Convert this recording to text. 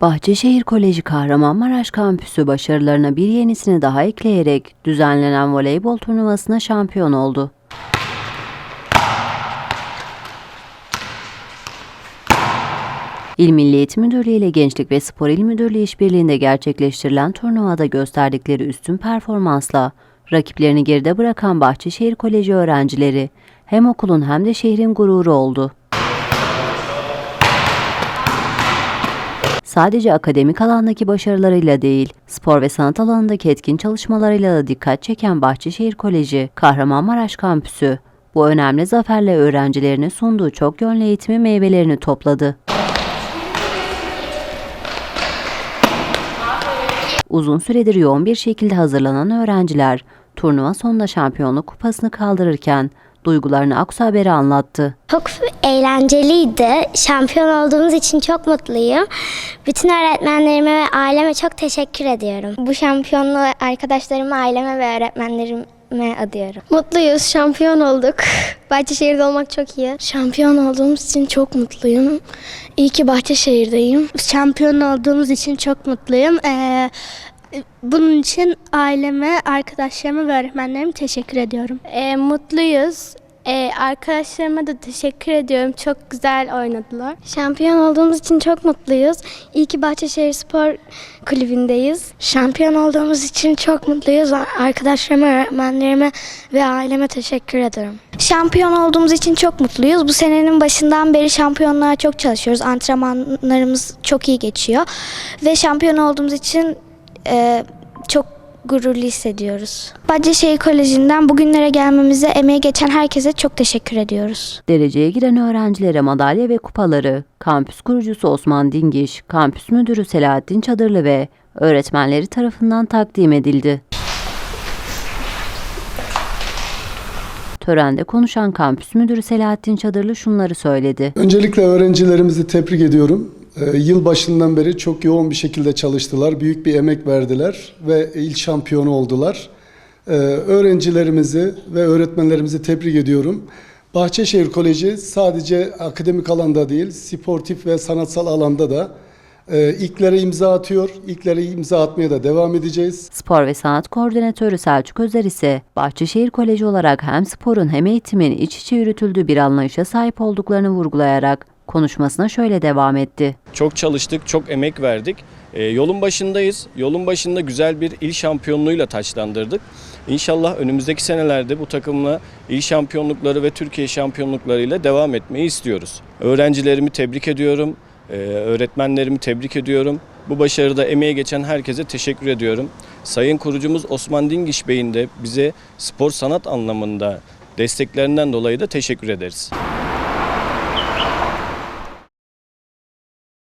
Bahçeşehir Koleji Kahramanmaraş Kampüsü başarılarına bir yenisini daha ekleyerek düzenlenen voleybol turnuvasına şampiyon oldu. İl Milli Eğitim Müdürlüğü ile Gençlik ve Spor İl Müdürlüğü işbirliğinde gerçekleştirilen turnuvada gösterdikleri üstün performansla rakiplerini geride bırakan Bahçeşehir Koleji öğrencileri hem okulun hem de şehrin gururu oldu. Sadece akademik alandaki başarılarıyla değil, spor ve sanat alanındaki etkin çalışmalarıyla da dikkat çeken Bahçeşehir Koleji, Kahramanmaraş Kampüsü, bu önemli zaferle öğrencilerine sunduğu çok yönlü eğitimi meyvelerini topladı. Uzun süredir yoğun bir şekilde hazırlanan öğrenciler, turnuva sonunda şampiyonluk kupasını kaldırırken duygularını Aksu Haber'e anlattı. Çok eğlenceliydi. Şampiyon olduğumuz için çok mutluyum. Bütün öğretmenlerime ve aileme çok teşekkür ediyorum. Bu şampiyonluğu arkadaşlarıma, aileme ve öğretmenlerime adıyorum. Mutluyuz, şampiyon olduk. Bahçeşehir'de olmak çok iyi. Şampiyon olduğumuz için çok mutluyum. İyi ki Bahçeşehir'deyim. Şampiyon olduğumuz için çok mutluyum. Ee, bunun için aileme, arkadaşlarıma ve öğretmenlerime teşekkür ediyorum. E, mutluyuz. E, arkadaşlarıma da teşekkür ediyorum. Çok güzel oynadılar. Şampiyon olduğumuz için çok mutluyuz. İyi ki Bahçeşehir Spor Kulübü'ndeyiz. Şampiyon olduğumuz için çok mutluyuz. Arkadaşlarıma, öğretmenlerime ve aileme teşekkür ederim. Şampiyon olduğumuz için çok mutluyuz. Bu senenin başından beri şampiyonluğa çok çalışıyoruz. Antrenmanlarımız çok iyi geçiyor. Ve şampiyon olduğumuz için e, çok gururlu hissediyoruz. Bahçeşehir Koleji'nden bugünlere gelmemize emeği geçen herkese çok teşekkür ediyoruz. Dereceye giren öğrencilere madalya ve kupaları kampüs kurucusu Osman Dingiş, kampüs müdürü Selahattin Çadırlı ve öğretmenleri tarafından takdim edildi. Törende konuşan kampüs müdürü Selahattin Çadırlı şunları söyledi. Öncelikle öğrencilerimizi tebrik ediyorum. Ee, Yıl başından beri çok yoğun bir şekilde çalıştılar, büyük bir emek verdiler ve il şampiyonu oldular. Ee, Öğrencilerimizi ve öğretmenlerimizi tebrik ediyorum. Bahçeşehir Koleji sadece akademik alanda değil, sportif ve sanatsal alanda da e, ilklere imza atıyor. İlklere imza atmaya da devam edeceğiz. Spor ve Sanat Koordinatörü Selçuk Özer ise Bahçeşehir Koleji olarak hem sporun hem eğitimin iç içe yürütüldüğü bir anlayışa sahip olduklarını vurgulayarak konuşmasına şöyle devam etti. Çok çalıştık, çok emek verdik. Ee, yolun başındayız. Yolun başında güzel bir il şampiyonluğuyla taçlandırdık. İnşallah önümüzdeki senelerde bu takımla il şampiyonlukları ve Türkiye şampiyonluklarıyla devam etmeyi istiyoruz. Öğrencilerimi tebrik ediyorum. Ee, öğretmenlerimi tebrik ediyorum. Bu başarıda emeğe geçen herkese teşekkür ediyorum. Sayın kurucumuz Osman Dingiş Bey'in de bize spor sanat anlamında desteklerinden dolayı da teşekkür ederiz.